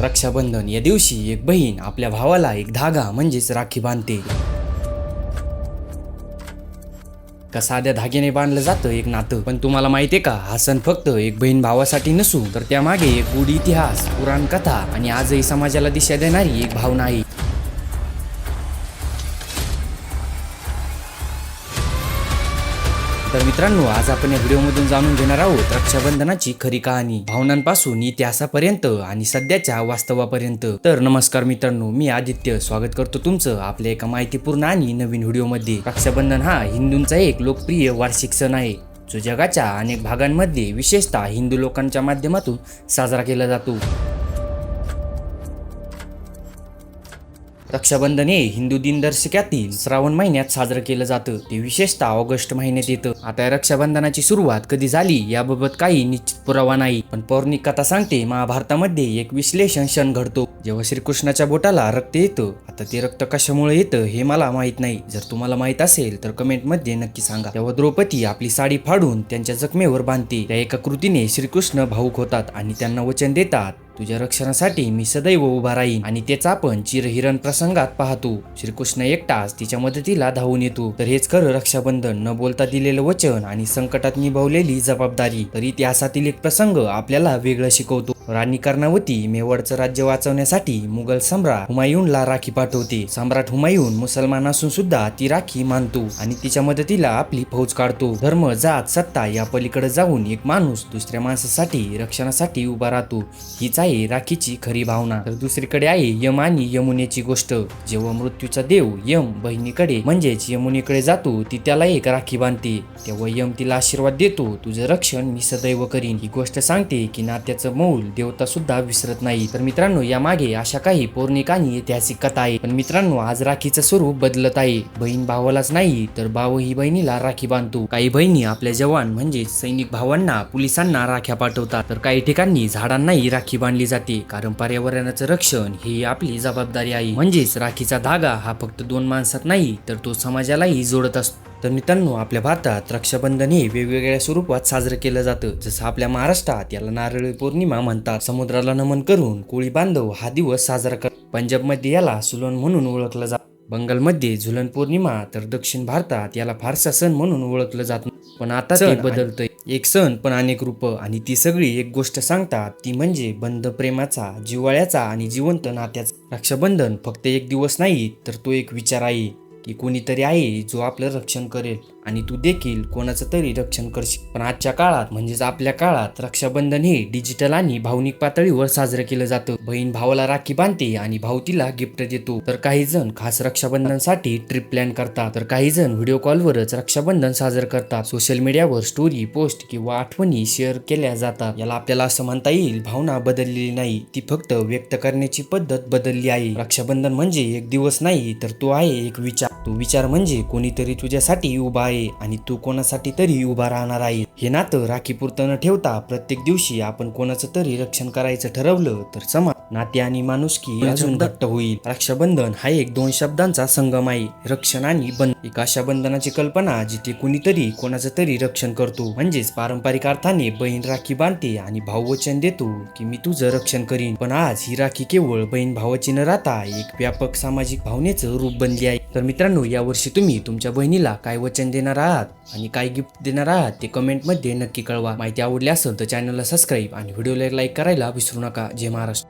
रक्षाबंधन या दिवशी एक बहीण आपल्या भावाला एक धागा म्हणजेच राखी बांधते. का साध्या धाग्याने बांधलं जातं एक नातं? पण तुम्हाला माहितीये का हा सण फक्त एक बहीण भावासाठी नसून तर त्यामागे एक गुढी इतिहास पुराण कथा आणि आजही समाजाला दिशा देणारी एक भावना आहे. तर मित्रांनो आज आपण या व्हिडिओमधून जाणून घेणार आहोत रक्षाबंधनाची खरी कहाणी. भावनांपासून इतिहासापर्यंत आणि सध्याच्या वास्तवापर्यंत. तर नमस्कार मित्रांनो मी आदित्य. स्वागत करतो तुमचं आपल्या एका माहितीपूर्ण आणि नवीन व्हिडिओमध्ये. रक्षाबंधन हा हिंदूंचा एक लोकप्रिय वार्षिक सण आहे. जो जगाच्या अनेक भागांमध्ये विशेषतः हिंदू लोकांच्या माध्यमातून साजरा केला जातो. रक्षाबंधन हे हिंदू दिनदर्शिकातील श्रावण महिन्यात साजरं केलं जातं. ते विशेषतः ऑगस्ट महिन्यात येतं. आता या रक्षाबंधनाची सुरुवात कधी झाली याबाबत काही निश्चित पुरावा नाही. पण पौर्णिक कथा सांगते महाभारतामध्ये एक विश्लेषण क्षण घडतो. जेव्हा श्रीकृष्णाच्या बोटाला रक्त येतं आता ते रक्त कशामुळे येतं हे मला माहीत नाही. जर तुम्हाला माहीत असेल तर कमेंटमध्ये नक्की सांगा. तेव्हा द्रौपदी आपली साडी फाडून त्यांच्या जखमेवर बांधते. त्या एका कृतीने श्रीकृष्ण भाऊक होतात आणि त्यांना वचन देतात. तुझ्या रक्षणासाठी मी सदैव उभा राहीन आणि तेच आपण चिरहिरण प्रसंगात पाहतो. श्रीकृष्ण एकटाच तिच्या मदतीला धावून येतो. तर हेच खरं रक्षाबंधन न बोलता दिलेलं वचन आणि संकटात निभावलेली जबाबदारी. तर इतिहासातील एक प्रसंग आपल्याला वेगळं शिकवतो. राणी कर्णावती मेवाडचं राज्य वाचवण्यासाठी मुघल सम्राट हुमायूनला राखी पाठवते. सम्राट हुमायून मुसलमान असून सुद्धा ती राखी मानतो आणि तिच्या मदतीला आपली फौज काढतो. धर्म जात सत्ता या पलीकडे जाऊन एक माणूस दुसऱ्या माणसासाठी रक्षणासाठी उभा राहतो. हीच आहे राखीची खरी भावना. तर दुसरीकडे आहे यम आणि यमुनेची गोष्ट. जेव्हा मृत्यूचा देव यम बहिणीकडे म्हणजेच यमुनेकडे जातो ती त्याला एक राखी बांधते. तेव्हा यम तिला आशीर्वाद देतो तुझं रक्षण मी सदैव करीन. ही गोष्ट सांगते की नात्याचं मौल देवता सुद्धा विसरत नाही. तर मित्रांनो यामागे अशा काही पौर्णिक आणि ऐतिहासिक कथा आहे पण मित्रांनो आज राखीचं स्वरूप बदलत आहे. बहीण भावालाच नाही तर भाव ही बहिणीला राखी बांधतो. काही बहिणी आपल्या जवान म्हणजे सैनिक भावांना पोलिसांना राख्या पाठवतात. तर काही ठिकाणी झाडांनाही राखी बांधली जाते. कारण पर्यावरणाचं रक्षण ही आपली जबाबदारी आहे. म्हणजेच राखीचा धागा हा फक्त दोन माणसात नाही तर तो समाजालाही जोडत असतो. तर मित्रांनो आपल्या भारतात रक्षाबंधन हे वेगवेगळ्या स्वरूपात साजरं केलं जातं. जसं आपल्या महाराष्ट्रात याला नारळी पौर्णिमा म्हणतात. समुद्राला नमन करून कोळी बांधव हा दिवस साजरा कर पंजाबमध्ये याला सुलन म्हणून ओळखलं जातं. बंगालमध्ये झुलन पौर्णिमा तर दक्षिण भारतात याला फारसा सण म्हणून ओळखलं जात. पण आता बदलतंय. एक सण पण अनेक रूप. आणि ती सगळी एक गोष्ट सांगतात ती म्हणजे बंध प्रेमाचा जिव्हाळ्याचा आणि जिवंत नात्याचा रक्षाबंधन. फक्त एक दिवस नाही तर तो एक विचार आहे की कोणीतरी आहे जो आपलं रक्षण करेल. आणि तू देखील कोणाचं तरी रक्षण करशील. पण आजच्या काळात म्हणजेच आपल्या काळात रक्षाबंधन हे डिजिटल आणि भावनिक पातळीवर साजरं केलं जातं. बहीण भावाला राखी बांधते आणि भाऊ तिला गिफ्ट देतो. तर काही जण खास रक्षाबंधनसाठी ट्रिप प्लॅन करतात. तर काही जण व्हिडिओ कॉलवरच रक्षाबंधन साजरं करतात. सोशल मीडियावर स्टोरी पोस्ट किंवा आठवणी शेअर केल्या जातात. याला आपल्याला असं म्हणता येईल भावना बदललेली नाही. ती फक्त व्यक्त करण्याची पद्धत बदलली आहे. रक्षाबंधन म्हणजे एक दिवस नाही तर तो आहे एक विचार. तो विचार म्हणजे कोणीतरी तुझ्यासाठी उभा आहे. आणि तू कोणासाठी तरी उभा राहणार आहे. हे नातं राखीपुरतं न ठेवता प्रत्येक दिवशी आपण कोणाचं तरी रक्षण करायचं ठरवलं तर समाज नाते आणि माणुसकी अजून घट्ट होईल. रक्षाबंधन हा एक दोन शब्दांचा संगम आहे. रक्षण आणि बंध एक अशा बंधनाची कल्पना जिथे कुणीतरी कोणाचं तरी रक्षण करतो. म्हणजेच पारंपरिक अर्थाने बहीण राखी बांधते आणि भाऊ वचन देतो की मी तुझं रक्षण करीन. पण आज ही राखी केवळ बहीण भावाची न राहता एक व्यापक सामाजिक भावनेचं रूप बनली आहे. तर मित्रांनो यावर्षी तुम्ही तुमच्या बहिणीला काय वचन देणार आहात आणि काय गिफ्ट देणार आहात ते कमेंटमध्ये नक्की कळवा. माहिती आवडली असेल तर चॅनलला सबस्क्राईब आणि व्हिडिओला लाईक करायला विसरू नका. जय महाराष्ट्र.